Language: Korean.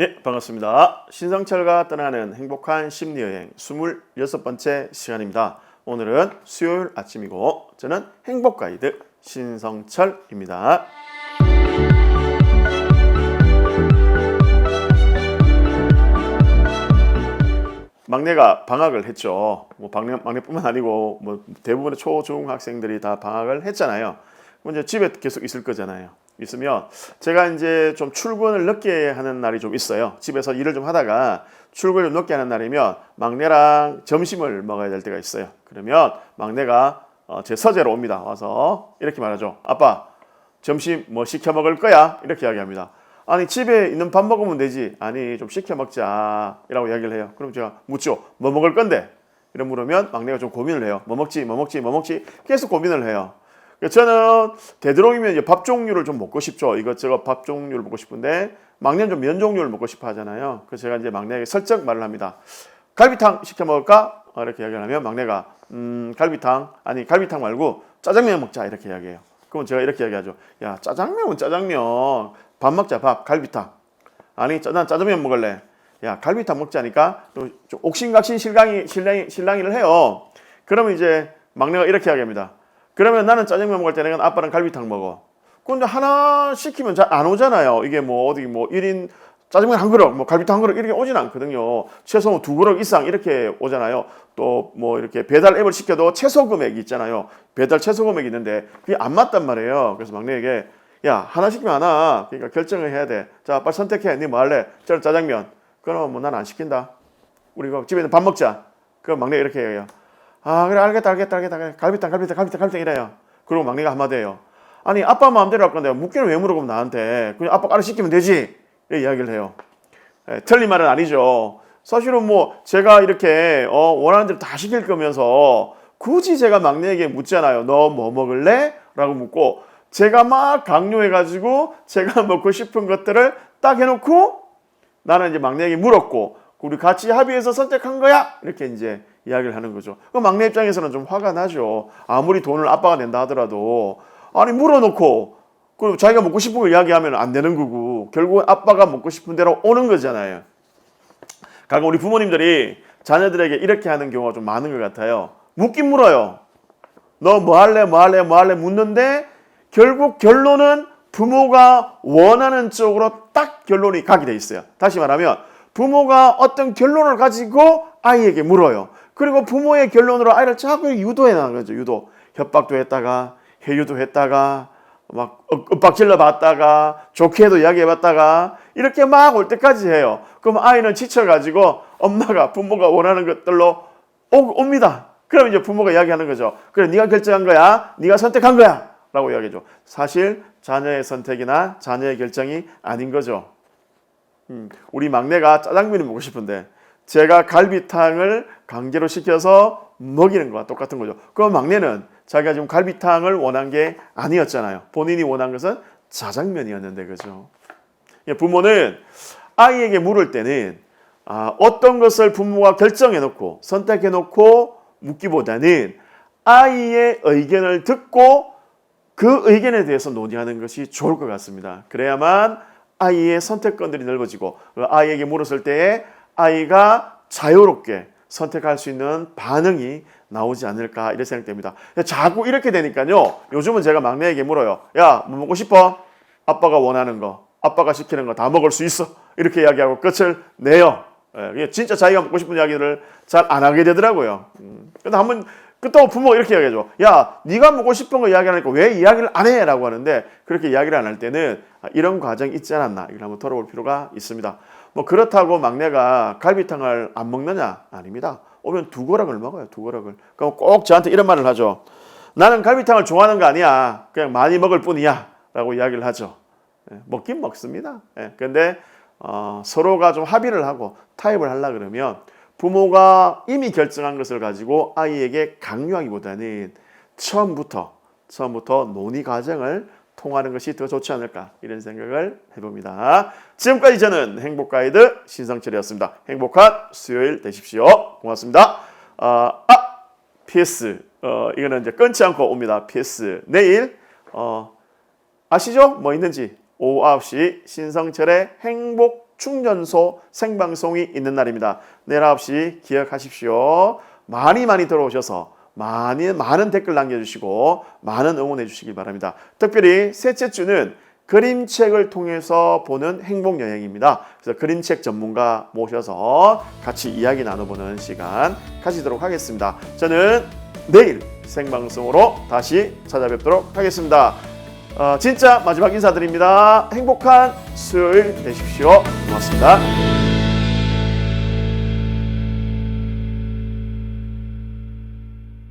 예, 반갑습니다. 신성철과 떠나는 행복한 심리여행 26번째 시간입니다. 오늘은 수요일 아침이고 저는 행복가이드 신성철입니다. 막내가 방학을 했죠. 뭐 막내, 막내뿐만 아니고 뭐 대부분의 초, 중 학생들이 다 방학을 했잖아요. 이제 집에 계속 있을 거잖아요. 있으면 제가 이제 좀 출근을 늦게 하는 날이 좀 있어요. 집에서 일을 좀 하다가 출근을 좀 늦게 하는 날이면 막내랑 점심을 먹어야 될 때가 있어요. 그러면 막내가 어, 제 서재로 옵니다. 와서 이렇게 말하죠. 아빠, 점심 뭐 시켜 먹을 거야? 이렇게 이야기합니다. 아니 집에 있는 밥 먹으면 되지. 아니 좀 시켜 먹자. 이라고 이야기를 해요. 그럼 제가 묻죠. 뭐 먹을 건데? 이런 물으면 막내가 좀 고민을 해요. 뭐 먹지, 뭐 먹지, 뭐 먹지. 계속 고민을 해요. 저는 되도록이면 밥 종류를 좀 먹고 싶죠. 이것저것 밥 종류를 먹고 싶은데 막내는 좀 면 종류를 먹고 싶어 하잖아요. 그래서 제가 이제 막내에게 설정 말을 합니다. 갈비탕 시켜 먹을까? 어, 이렇게 이야기를 하면 막내가 음, 갈비탕 아니 갈비탕 말고 짜장면 먹자 이렇게 이야기해요. 그럼 제가 이렇게 이야기하죠. 야 짜장면은 짜장면 밥 먹자 밥 갈비탕 아니 짜- 난 짜장면 먹을래. 야 갈비탕 먹자니까 또좀 옥신각신 신랑이 신랑이 신랑이를 해요. 그러면 이제 막내가 이렇게 이야기합니다. 그러면 나는 짜장면 먹을 때 내가 아빠는 갈비탕 먹어. 근데 하나 시키면 잘 안 오잖아요. 이게 뭐 어디 뭐 1인 짜장면 한 그릇, 뭐 갈비탕 한 그릇 이렇게 오진 않거든요. 최소 두 그릇 이상 이렇게 오잖아요. 또 뭐 이렇게 배달 앱을 시켜도 최소 금액이 있잖아요. 배달 최소 금액이 있는데 그게 안 맞단 말이에요. 그래서 막내에게 야 하나 시키면 하나. 그러니까 결정을 해야 돼. 자 빨리 선택해. 네 뭐 할래? 저는 짜장면. 그럼 뭐난 안 시킨다. 우리가 집에 있는 밥 먹자. 그럼 막내 가 이렇게 해요. 아 그래 알겠다 알겠다 알겠다 그래. 갈비탕 갈비탕 갈비탕 갈비탕 이래요. 그리고 막내가 한마디 해요. 아니 아빠 마음대로 할 건데 묻기는 왜 물어보면 나한테 그냥 아빠가 알아서 시키면 되지 이렇게 이야기를 해요. 예, 틀린 말은 아니죠. 사실은 뭐 제가 이렇게 어, 원하는 대로 다 시킬 거면서 굳이 제가 막내에게 묻잖아요. 너 뭐 먹을래? 라고 묻고 제가 막 강요해가지고 제가 먹고 싶은 것들을 딱 해놓고 나는 이제 막내에게 물었고 우리 같이 합의해서 선택한 거야 이렇게 이제 이야기를 하는 거죠. 그 막내 입장에서는 좀 화가 나죠. 아무리 돈을 아빠가 낸다 하더라도 아니 물어놓고 그리고 자기가 먹고 싶은 거 이야기하면 안 되는 거고 결국은 아빠가 먹고 싶은 대로 오는 거잖아요. 가끔 우리 부모님들이 자녀들에게 이렇게 하는 경우가 좀 많은 것 같아요. 묻긴 물어요. 너 뭐 할래, 뭐 할래, 뭐 할래 묻는데 결국 결론은 부모가 원하는 쪽으로 딱 결론이 가게 돼 있어요. 다시 말하면 부모가 어떤 결론을 가지고 아이에게 물어요. 그리고 부모의 결론으로 아이를 자꾸 유도해 나가는 거죠. 유도. 협박도 했다가 회유도 했다가 막 엇- 엇박질러 봤다가 좋게도 이야기해 봤다가 이렇게 막 올 때까지 해요. 그럼 아이는 지쳐 가지고 엄마가 부모가 원하는 것들로 오, 옵니다. 그럼 이제 부모가 이야기하는 거죠. 그래, 네가 결정한 거야. 네가 선택한 거야. 라고 이야기죠. 사실 자녀의 선택이나 자녀의 결정이 아닌 거죠. 음, 우리 막내가 짜장면이 먹고 싶은데 제가 갈비탕을 강제로 시켜서 먹이는 거와 똑같은 거죠. 그럼 막내는 자기가 지금 갈비탕을 원한 게 아니었잖아요. 본인이 원한 것은 짜장면이었는데 그죠. 예, 부모는 아이에게 물을 때는 아, 어떤 것을 부모가 결정해 놓고 선택해 놓고 묻기보다는 아이의 의견을 듣고 그 의견에 대해서 논의하는 것이 좋을 것 같습니다. 그래야만 아이의 선택권들이 넓어지고 그 아이에게 물었을 때에 아이가 자유롭게 선택할 수 있는 반응이 나오지 않을까 이런 생각됩니다. 자꾸 이렇게 되니까요. 요즘은 제가 막내에게 물어요. 야, 뭐 먹고 싶어? 아빠가 원하는 거, 아빠가 시키는 거 다 먹을 수 있어. 이렇게 이야기하고 끝을 내요. 예, 진짜 자기가 먹고 싶은 이야기를 잘 안 하게 되더라고요. 음. 근데 한번 그렇다고 부모가 이렇게 이야기하죠. 야, 네가 먹고 싶은 거 이야기하니까 왜 이야기를 안 해? 라고 하는데 그렇게 이야기를 안 할 때는 아, 이런 과정이 있지 않았나 이걸 한번 털어볼 필요가 있습니다. 뭐 그렇다고 막내가 갈비탕을 안 먹느냐? 아닙니다. 오면 두 그릇을 먹어요. 두 그릇을. 그럼 꼭 저한테 이런 말을 하죠. 나는 갈비탕을 좋아하는 거 아니야. 그냥 많이 먹을 뿐이야. 라고 이야기를 하죠. 예, 먹긴 먹습니다. 예, 근데 어, 서로가 좀 합의를 하고 타협을 하려 그러면 부모가 이미 결정한 것을 가지고 아이에게 강요하기보다는 처음부터 처음부터 논의 과정을 통하는 것이 더 좋지 않을까 이런 생각을 해봅니다. 지금까지 저는 행복 가이드 신성철이었습니다. 행복한 수요일 되십시오. 고맙습니다. 아, 아 PS 어, 이거는 이제 끊지 않고 옵니다. PS 내일 어, 아시죠? 뭐 있는지 오후 9시 신성철의 행복 충전소 생방송이 있는 날입니다. 내일 9시 기억하십시오. 많이 많이 들어오셔서 많이 많은 댓글 남겨주시고 많은 응원해 주시기 바랍니다. 특별히 셋째 주는 그림책을 통해서 보는 행복 여행입니다. 그래서 그림책 전문가 모셔서 같이 이야기 나눠보는 시간 가지도록 하겠습니다. 저는 내일 생방송으로 다시 찾아뵙도록 하겠습니다. 어, 진짜 마지막 인사드립니다. 행복한 수요일 되십시오. 고맙습니다.